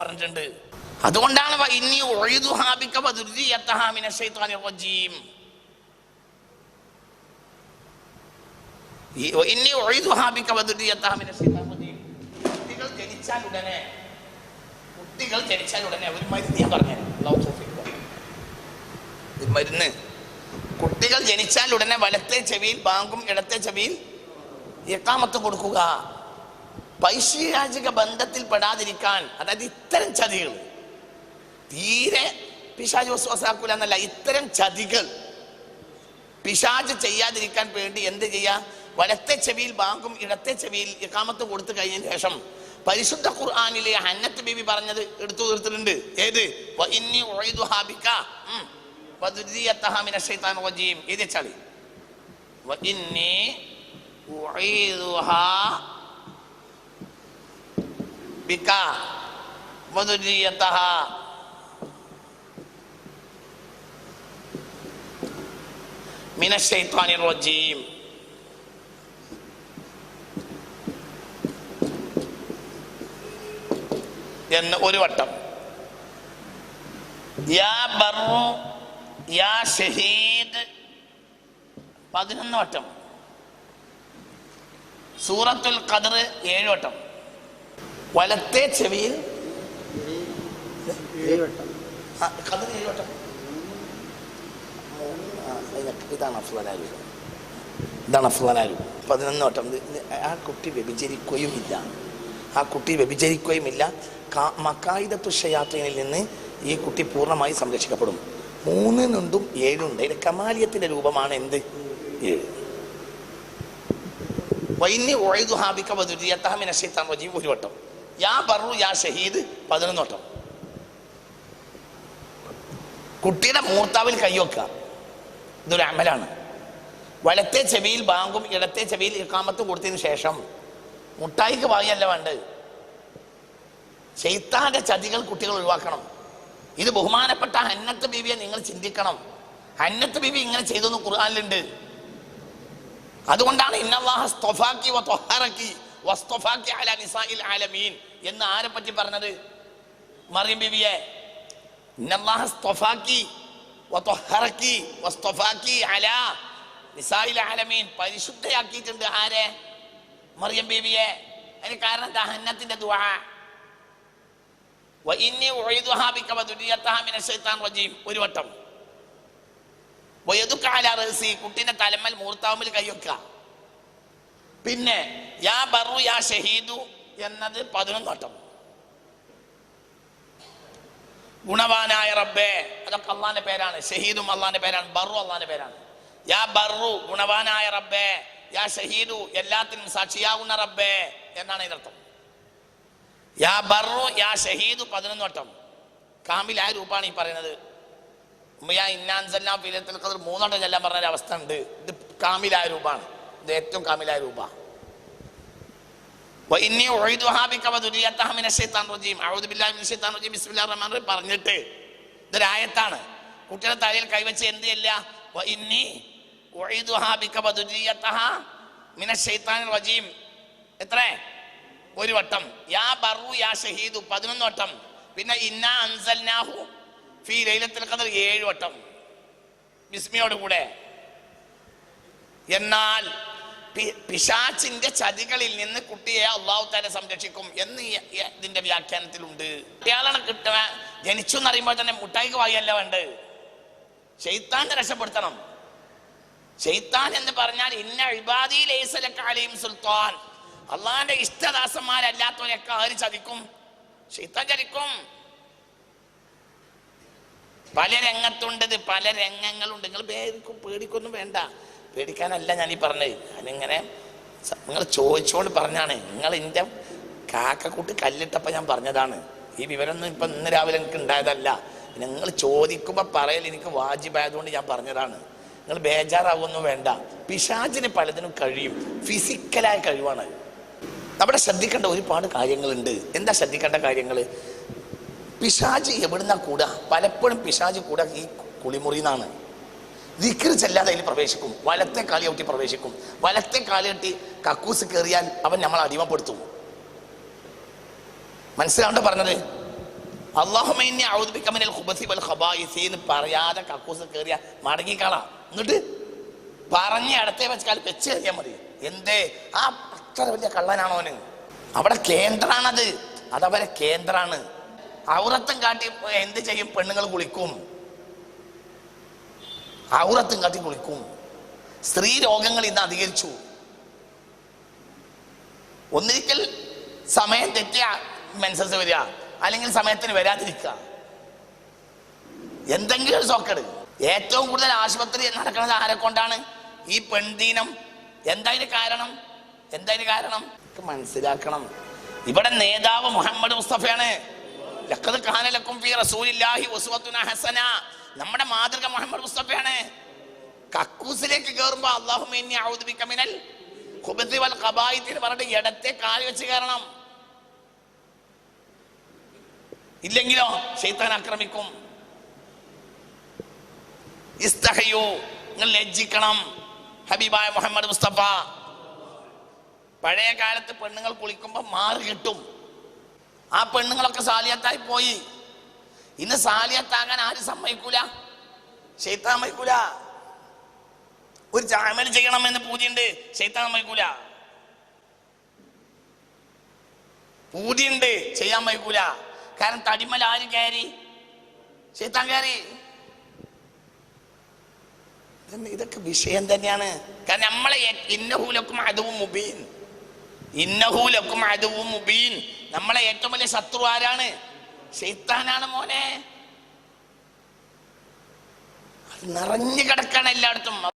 പറഞ്ഞിട്ടുണ്ട്. അതുകൊണ്ടാണ് കുട്ടികൾ ജനിച്ചാൽ ഉടനെ കുട്ടികൾ ജനിച്ചാൽ ഉടനെ ഒരു മരുന്ന് ഞാൻ പറഞ്ഞു മരുന്ന്. കുട്ടികൾ ജനിച്ചാൽ ഉടനെ വലത്തെ ചെവിയിൽ ബാങ്കും ഇടത്തെ ചെവിയിൽ എക്കാമത്ത് കൊടുക്കുക. പൈശാചിക ബന്ധത്തിൽ പെടാതിരിക്കാൻ അതായത് ഇത്തരം ചതികൾ തീരെ പിശാജ് വസ്വാസാക്കൂല എന്നല്ല ഇത്തരം ചതികൾ പിശാജ് ചെയ്യാതിരിക്കാൻ വേണ്ടി എന്ത് ചെയ്യാ? വലത്തെ ചെവിയിൽ ബാങ്കും ഇടത്തെ ചെവിയിൽ ഇക്കാമത്ത് കൊടുത്തു കഴിഞ്ഞതിന് ശേഷം പരിശുദ്ധ ഖുർആാനിലെ ഹന്നത്ത് ബീബി പറഞ്ഞത് എടുത്തു തീർത്തിട്ടുണ്ട്. ഏത്? ഇത് ഇന്നി വ ഇന്നി ഉഈദുഹാ ബിക വദുർരിയത്തഹാ മിനശ് ശൈത്താനിർ റജീം എന്ന് ഒരു വട്ടം. യാ ബറു യാ ഷഹീദ്. പതിനൊന്ന് വട്ടം. സൂറത്തുൽ ഖദർ ഏഴ് വട്ടം. വലത്തെ ചെവിയിൽ ഇതാണ് അഫ്ലാലു ഇതാണ് അഫ്ലാലു പതിനൊന്ന് വട്ടം. ആ കുട്ടി വ്യഭിചരിക്കുകയുമില്ല. ആ കുട്ടി വ്യഭിചരിക്കുകയുമില്ല. ഇല്ല മക്കായിദത്തു ഷയാത്തയിൽ നിന്ന് ഈ കുട്ടി പൂർണമായി സംരക്ഷിക്കപ്പെടും. മൂന്നിനുണ്ടും ഏഴുണ്ട്. ഇത് കമാലിയത്തിന്റെ രൂപമാണ്. എന്ത്? ഏഴ്. വൈന്യ ഒഴുതു ഹാബിക്ക വധുരിയത്താമിന ഒരു വട്ടം. യാ ബറു യാ ഷഹീദ് പതിനൊന്ന് വട്ടം. കുട്ടിയുടെ മൂർത്താവിൽ കൈവെക്കുക ഇതൊരു അമലാണ്. വലത്തെ ചെവിയിൽ ബാങ്കും ഇടത്തെ ചെവിയിൽ ഇക്കാമത്ത് കൊടുത്തതിന് ശേഷം മുട്ടായിക്ക് വാങ്ങിയല്ല വേണ്ടത്. ചെയ്ത്താന്റെ ചതികൾ കുട്ടികൾ ഒഴിവാക്കണം. ഇത് ബഹുമാനപ്പെട്ട ഹന്നത്ത് ബീവിയെ നിങ്ങൾ ചിന്തിക്കണം. ഹന്നത്ത് ബീവി ഇങ്ങനെ ചെയ്തെന്ന് ഖുർആാനിലുണ്ട്. അതുകൊണ്ടാണ് ഇന്നല്ലാഹ സ്തൊഫാക്കി വസ്തൊഫാക്കി അല നിസാഇൽ ആലമീൻ. എന്ന് ആരെ പറ്റി പറഞ്ഞത്? മറിയം ബിബിയെ പരിശുദ്ധയാക്കിയിട്ടുണ്ട് ആരെ? മറിയം ബീവിയെ. അതിന് കാരണം ദുആ. ഒരു വട്ടം. റസി കുട്ടിന്റെ തലമൽ മൂർത്താവുമിൽ കൈവെക്ക പിന്നെ യാ ബറു യാ ഷഹീദു എന്നത് പതിനൊന്നോട്ടം ഗുണവാനായ റബ്ബേ അതൊക്കെ അള്ളാന്റെ പേരാണ്. ഷഹീദും അള്ളാന്റെ പേരാണ്. ബറു അള്ളാന്റെ പേരാണ്. യാ ബറു ഗുണവാനായ റബ്ബേ. യാ ഷഹീദു എല്ലാത്തിനും സാക്ഷിയാകുന്ന റബ്ബേ എന്നാണ് ഇതിനർത്ഥം യാ ബറു യാ ഷഹീദു പതിനൊന്ന് വട്ടം. കാമിലായ രൂപമാണ് ഈ പറയുന്നത്. ഉമ്മയാ ഇന്നാൻസെല്ലാം ഫിലത്തിൽ മൂന്നോട്ടം ചെല്ലാൻ പറഞ്ഞ ഒരു അവസ്ഥ ഉണ്ട്. ഇത് കാമിലായ രൂപമാണ് ഇത് ഏറ്റവും കാമിലായ രൂപ. പറഞ്ഞിട്ട് ഇതൊരായത്താണ് കുട്ടിയുടെ തലയിൽ കൈവച്ച് എന്ത് റജീം. എത്ര? ഒരു വട്ടം. യാ ബറു യാ ഷഹീദു. പതിനൊന്ന് വട്ടം. പിന്നെ ഇന്ന അൻസൽനാഹു ഫീ ലൈലത്തിൽ ഖദർ ഏഴ് വട്ടം. ബിസ്മിയോട് കൂടെ. എന്നാൽ പി- പിശാചിന്റെ ചതികളിൽ നിന്ന് കുട്ടിയെ അള്ളാഹു തന്നെ സംരക്ഷിക്കും എന്ന് ഇതിന്റെ വ്യാഖ്യാനത്തിലുണ്ട്. കുട്ടികളാണ് കിട്ടുക. ജനിച്ചു എന്നറിയുമ്പോൾ തന്നെ മുട്ടായിക്ക് വായല്ല വേണ്ടത്. ഷെയ്ത്താന്റെ രക്ഷപ്പെടുത്തണം. ഷെയ്ത്താൻ എന്ന് പറഞ്ഞാൽ ഇന്ന ഇബാദി ലൈസലക്കാലെയും സുൽത്താൻ. അള്ളാഹിന്റെ ഇഷ്ടദാസന്മാരല്ലാത്തവരൊക്കെ ആര് ചതിക്കും? ഷെയ്ത്താൻ ചതിക്കും. പല രംഗത്തുണ്ടത് പല രംഗങ്ങളുണ്ട്. നിങ്ങൾ പേടിക്കും പേടിക്കൊന്നും വേണ്ട. പേടിക്കാനല്ല ഞാൻ ഈ പറഞ്ഞത്. ഞാനിങ്ങനെ നിങ്ങൾ ചോദിച്ചുകൊണ്ട് പറഞ്ഞാണ്. നിങ്ങൾ എന്റെ കാക്കക്കൂട്ട് കല്ലിട്ടപ്പോൾ ഞാൻ പറഞ്ഞതാണ്. ഈ വിവരമൊന്നും ഇപ്പം ഇന്ന് രാവിലെ എനിക്ക് ഉണ്ടായതല്ല. നിങ്ങൾ ചോദിക്കുമ്പോൾ പറയൽ എനിക്ക് വാജിബായതുകൊണ്ട് ഞാൻ പറഞ്ഞതാണ്. നിങ്ങൾ ബേജാറാവൊന്നും വേണ്ട. പിശാചിന് പലതിനും കഴിയും. ഫിസിക്കലായ കഴിവാണ്. നമ്മുടെ ശ്രദ്ധിക്കേണ്ട ഒരുപാട് കാര്യങ്ങളുണ്ട്. എന്താ ശ്രദ്ധിക്കേണ്ട കാര്യങ്ങൾ പിശാജ് എവിടുന്നാ കൂടാ? പലപ്പോഴും പിശാജ് കൂടാ ഈ കുളിമുറിയിൽ എന്നാണ് ദിക്കർ ചെല്ലാതെ അതിൽ പ്രവേശിക്കും. വലത്തെ കാലി ചവിട്ടി പ്രവേശിക്കും. വലത്തെ കാലി കെട്ടി കക്കൂസ് കയറിയാൽ അവൻ നമ്മൾ അടിമപ്പെടുത്തും. മനസ്സിലാവണ്ട പറഞ്ഞത്? അള്ളാഹുമൈനെ പറയാതെ കക്കൂസ് കയറിയ മടങ്ങിക്കളാം എന്നിട്ട് പറഞ്ഞ അടുത്തേ വെച്ചാൽ വെച്ച് കയറിയാൽ മതി. എന്തേ? ആ അത്ര വലിയ കള്ളനാണോന് അവിടെ കേന്ദ്രാണത്. അതവരെ കേന്ദ്രാണ്. ഔറത്തം കാട്ടി എന്ത് ചെയ്യും? പെണ്ണുങ്ങൾ കുളിക്കും. ഔറത്തും കാട്ടി കുളിക്കും. സ്ത്രീ രോഗങ്ങൾ ഇന്ന് അധികരിച്ചു. ഒന്നിരിക്കൽ സമയം തെറ്റിയ മെൻസസ് വരിക. അല്ലെങ്കിൽ സമയത്തിന് വരാതിരിക്കുക. എന്തെങ്കിലും സോക്കട് ഏറ്റവും കൂടുതൽ ആശുപത്രി നടക്കുന്നത് ആരെ കൊണ്ടാണ് ഈ പെൺദീനം. എന്തായാലും കാരണം? എന്തായാലും കാരണം? മനസ്സിലാക്കണം. ഇവിടെ നേതാവ് മുഹമ്മദ് മുസ്തഫയാണ്. ലക്കത് കാന ലക്കും ഫീ റസൂലില്ലാഹി വസുവത്തുന ഹസന. നമ്മുടെ മാതൃക മുഹമ്മദ് മുസ്തഫയാണ്. കക്കൂസിലേക്ക് കയറുമ്പോ അള്ളാഹു മിനൽ ഖുബത്തി വൽ പറഞ്ഞിട്ട് ഇടത്തെ കാൽ വെച്ച് കയറണം. ഇല്ലെങ്കിലോ ശൈത്താൻ ആക്രമിക്കും. ഇസ്തഹയോ നിങ്ങൾ ലജ്ജിക്കണം. ഹബീബായ മുഹമ്മദ് മുസ്തഫ. പഴയ കാലത്ത് പെണ്ണുങ്ങൾ കുളിക്കുമ്പോൾ മാറി കിട്ടും. ആ പെണ്ണുങ്ങളൊക്കെ സാലിയത്തായി പോയി. ഇന്ന് സാലിയത്താകാൻ ആരും സമ്മതിക്കൂല? ശൈത്താൻ സമ്മതിക്കൂല. ഒരു ചാമൽ ചെയ്യണമെന്ന് പൂതിയുണ്ട് ശൈത്താൻ സമ്മതിക്കൂല. പൂതിയുണ്ട് ചെയ്യാൻ വഹിക്കൂല കാരണം തടിമൽ ആര് കയറി? ശൈത്താൻ കയറി. ഇതൊക്കെ വിഷയം തന്നെയാണ്. കാരണം നമ്മളെ ഇന്നഹൂലക്കും അതുവും മുബീൻ. ഇന്നഹൂലക്കും അതുവും മുബീൻ. നമ്മളെ ഏറ്റവും വലിയ ശത്രു ആരാണ്? ഷെയ്ത്താനാണ് മോനെ. അത് നിറഞ്ഞു കിടക്കാണ് എല്ലായിടത്തും.